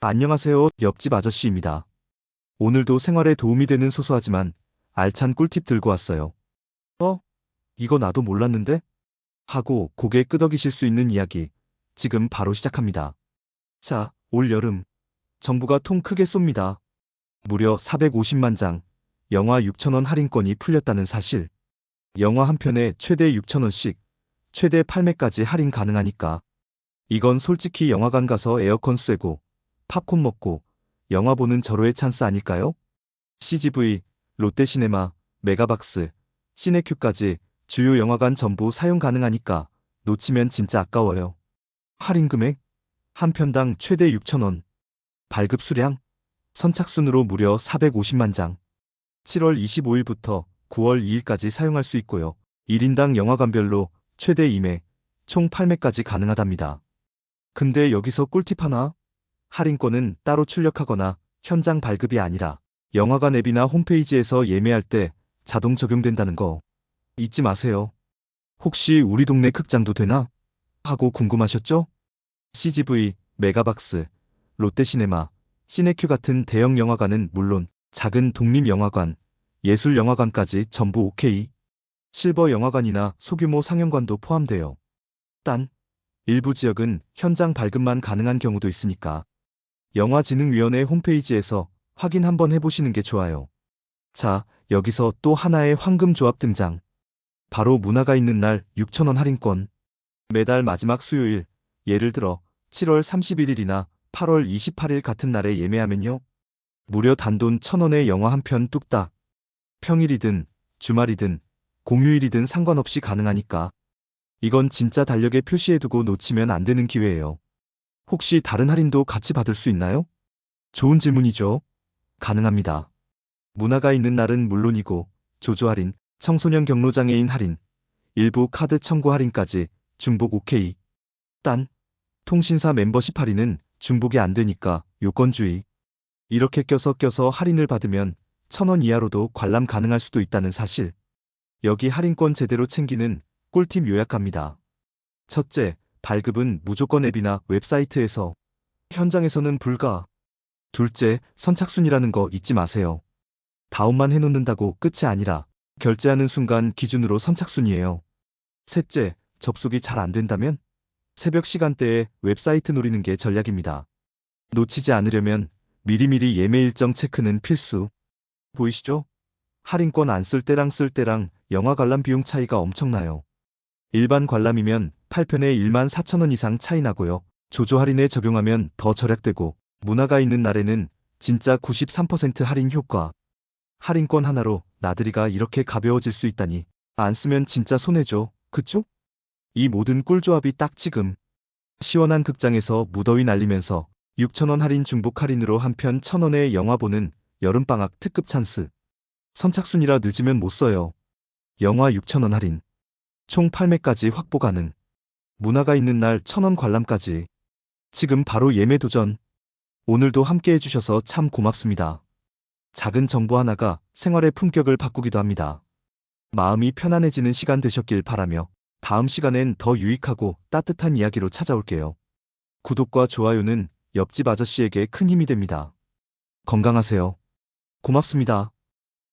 안녕하세요. 옆집 아저씨입니다. 오늘도 생활에 도움이 되는 소소하지만 알찬 꿀팁 들고 왔어요. 어? 이거 나도 몰랐는데? 하고 고개 끄덕이실 수 있는 이야기 지금 바로 시작합니다. 자, 올 여름 정부가 통 크게 쏩니다. 무려 450만 장 영화 6천원 할인권이 풀렸다는 사실. 영화 한 편에 최대 6천원씩 최대 8매까지 할인 가능하니까. 이건 솔직히 영화관 가서 에어컨 쐬고 팝콘 먹고 영화 보는 절호의 찬스 아닐까요? CGV, 롯데시네마, 메가박스, 시네큐까지 주요 영화관 전부 사용 가능하니까 놓치면 진짜 아까워요. 할인 금액? 한 편당 최대 6,000원. 발급 수량? 선착순으로 무려 450만 장. 7월 25일부터 9월 2일까지 사용할 수 있고요. 1인당 영화관별로 최대 2매, 총 8매까지 가능하답니다. 근데 여기서 꿀팁 하나? 할인권은 따로 출력하거나 현장 발급이 아니라 영화관 앱이나 홈페이지에서 예매할 때 자동 적용된다는 거 잊지 마세요. 혹시 우리 동네 극장도 되나? 하고 궁금하셨죠? CGV, 메가박스, 롯데시네마, 시네큐 같은 대형 영화관은 물론 작은 독립영화관, 예술영화관까지 전부 오케이. 실버 영화관이나 소규모 상영관도 포함돼요. 단, 일부 지역은 현장 발급만 가능한 경우도 있으니까 영화진흥위원회 홈페이지에서 확인 한번 해보시는 게 좋아요. 자, 여기서 또 하나의 황금 조합 등장. 바로 문화가 있는 날 6,000원 할인권. 매달 마지막 수요일, 예를 들어 7월 31일이나 8월 28일 같은 날에 예매하면요. 무려 단돈 1,000원에 영화 한 편 뚝딱. 평일이든 주말이든 공휴일이든 상관없이 가능하니까. 이건 진짜 달력에 표시해두고 놓치면 안 되는 기회예요. 혹시 다른 할인도 같이 받을 수 있나요? 좋은 질문이죠. 가능합니다. 문화가 있는 날은 물론이고 조조 할인, 청소년 경로장애인 할인, 일부 카드 청구 할인까지 중복 오케이. 딴 통신사 멤버십 할인은 중복이 안 되니까 요건주의. 이렇게 껴서 껴서 할인을 받으면 1000원 이하로도 관람 가능할 수도 있다는 사실. 여기 할인권 제대로 챙기는 꿀팁 요약합니다. 첫째, 발급은 무조건 앱이나 웹사이트에서, 현장에서는 불가. 둘째, 선착순이라는 거 잊지 마세요. 다운만 해놓는다고 끝이 아니라 결제하는 순간 기준으로 선착순이에요. 셋째, 접속이 잘 안 된다면 새벽 시간대에 웹사이트 노리는 게 전략입니다. 놓치지 않으려면 미리미리 예매 일정 체크는 필수. 보이시죠? 할인권 안 쓸 때랑 쓸 때랑 영화 관람 비용 차이가 엄청나요. 일반 관람이면 8편에 1만 4천원 이상 차이 나고요. 조조 할인에 적용하면 더 절약되고 문화가 있는 날에는 진짜 93% 할인 효과. 할인권 하나로 나들이가 이렇게 가벼워질 수 있다니 안 쓰면 진짜 손해죠. 그쵸? 이 모든 꿀조합이 딱 지금 시원한 극장에서 무더위 날리면서 6천원 할인 중복 할인으로 한편 1,000원에 영화 보는 여름방학 특급 찬스. 선착순이라 늦으면 못 써요. 영화 6천원 할인. 총 8매까지 확보 가능. 문화가 있는 날 1,000원 관람까지. 지금 바로 예매 도전. 오늘도 함께 해주셔서 참 고맙습니다. 작은 정보 하나가 생활의 품격을 바꾸기도 합니다. 마음이 편안해지는 시간 되셨길 바라며 다음 시간엔 더 유익하고 따뜻한 이야기로 찾아올게요. 구독과 좋아요는 옆집 아저씨에게 큰 힘이 됩니다. 건강하세요. 고맙습니다.